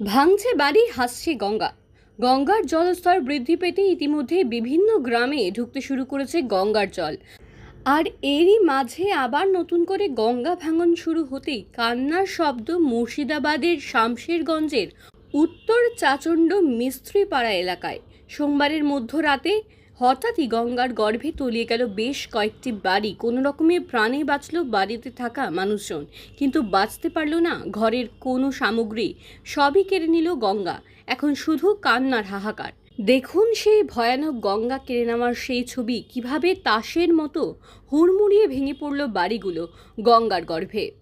ভাঙছে বাড়ি, হাসছে গঙ্গা। গঙ্গার জলস্তর বৃদ্ধি পেতে ইতিমধ্যে বিভিন্ন গ্রামে ঢুকতে শুরু করেছে গঙ্গার জল। আর এরই মাঝে আবার নতুন করে গঙ্গা ভাঙন শুরু হতেই কান্নার শব্দ মুর্শিদাবাদের শামশেরগঞ্জের উত্তর চাচণ্ড মিস্ত্রিপাড়া এলাকায়। সোমবারের মধ্যরাতে হঠাৎই গঙ্গার গর্ভে তলিয়ে গেল বেশ কয়েকটি বাড়ি। কোনো রকমে প্রাণে বাঁচল বাড়িতে থাকা মানুষজন। কিন্তু বাঁচতে পারল না ঘরের কোনো সামগ্রী। সবই কেড়ে নিল গঙ্গা। এখন শুধু কান্নার হাহাকার। দেখুন সেই ভয়ানক গঙ্গা কেড়ে নেওয়ার সেই ছবি। কীভাবে তাসের মতো হুড়মুড়িয়ে ভেঙে পড়ল বাড়িগুলো গঙ্গার গর্ভে।